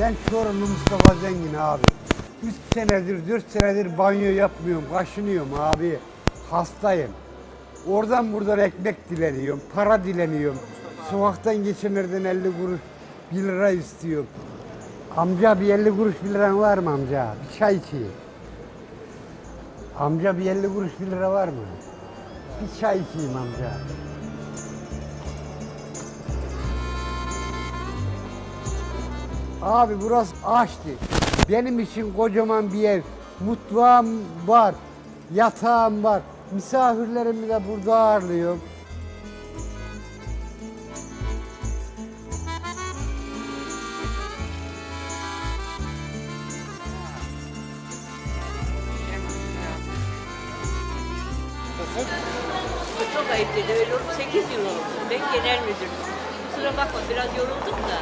Ben Çorumlu Mustafa Zengin abi. 3 senedir, 4 senedir banyo yapmıyorum, kaşınıyorum abi. Hastayım. Oradan buradan ekmek dileniyorum, para dileniyorum. Sokaktan geçenlerden 50 kuruş 1 lira istiyorum. Amca bir 50 kuruş 1 liran var mı amca? Bir çay içeyim. Amca bir 50 kuruş 1 lira var mı? Bir çay içeyim amca. Abi burası ağaçtı. Benim için kocaman bir ev. Mutfağım var. Yatağım var. Misafirlerimi de burada ağırlıyorum. Çok ayıp dedi. Öyle oldu. 8 yıl oldu. Ben genel müdürüm. Kusura bakma biraz yoruldum da.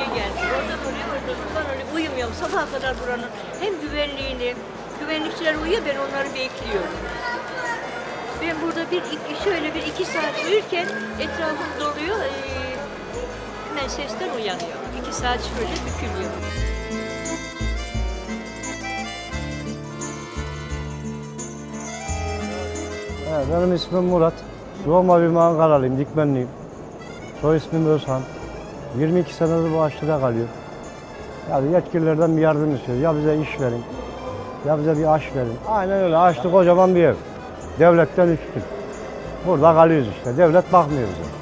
Buraya geldim. Oradan oraya, oradan oradan oraya. Uyumuyorum. Sabaha kadar buranın hem güvenliğini, güvenlikçiler uyuyor ben onları bekliyorum. Ben burada bir şöyle bir iki saat uyurken etrafım doluyor. Ee, hemen sesten uyanıyor. İki saat şöyle bükülüyor. Benim ismim Murat. Doğma büyüme Ankaralıyım, Dikmenliyim. Soy ismim Özhan. 22 senedir bu aşçıda kalıyorum. Yani yetkililerden bir yardım istiyoruz. Ya bize iş verin, ya bize bir aş verin. Aynen öyle, aşçı kocaman bir ev. Devletten üstün. Burada kalıyoruz işte, devlet bakmıyor bize.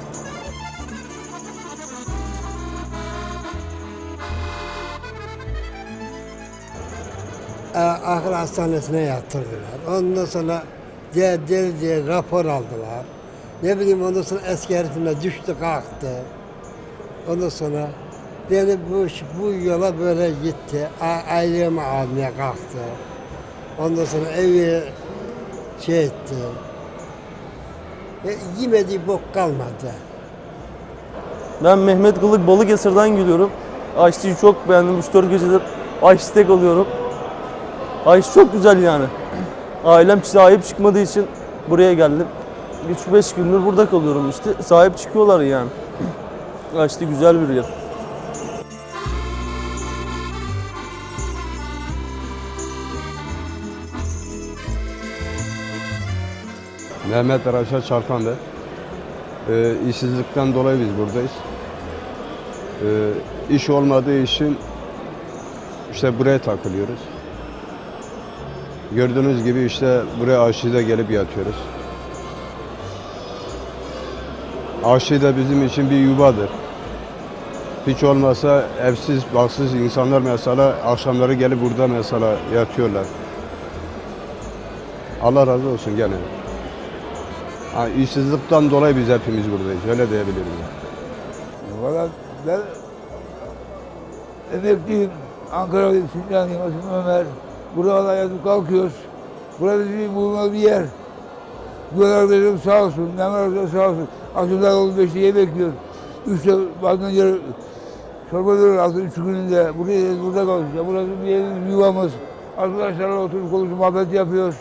e, akıl hastanesine yatırdılar. Ondan sonra diye, diye, rapor aldılar. Ne bileyim ondan sonra eski herifine düştü kalktı. Ondan sonra beni bu, bu yola böyle gitti. Ailemi almaya kalktı. Ondan sonra evi şey etti. E, yemediği bok kalmadı. Ben Mehmet Kılık Balıkesir'den geliyorum. Ayçiçeği çok beğendim. 3-4 gecedir ayçiçeği tek alıyorum. Ayçiçeği çok güzel yani. Ailem sahip çıkmadığı için buraya geldim. 3-5 gündür burada kalıyorum işte. Sahip çıkıyorlar yani. Ayçiçeği güzel bir yer. Mehmet Raşat Çarkan ben. Ee, işsizlikten dolayı biz buradayız. Ee, iş olmadığı için işte buraya takılıyoruz. Gördüğünüz gibi işte buraya aşçıda gelip yatıyoruz. Aşı da bizim için bir yuvadır. Hiç olmasa evsiz, baksız insanlar mesela akşamları gelip burada mesela yatıyorlar. Allah razı olsun gene. Ha, işsizlikten dolayı biz hepimiz buradayız. Öyle diyebilirim. yani. Valla ben emekliyim. Ankara'lıyım, Sincanlıyım, adım Ömer. Burada yatıp kalkıyoruz. Burası bizim bulunmalı bir yer. Bu arkadaşım sağ olsun, arkadaşım sağ olsun. Akşamlar oldu beşte yemek yiyor. Üçte bazen yarı çorba veriyor altı üç gününde. Buraya, burada. Ya burası bir yerimiz, bir yuvamız. Arkadaşlarla oturup konuşup muhabbet yapıyoruz.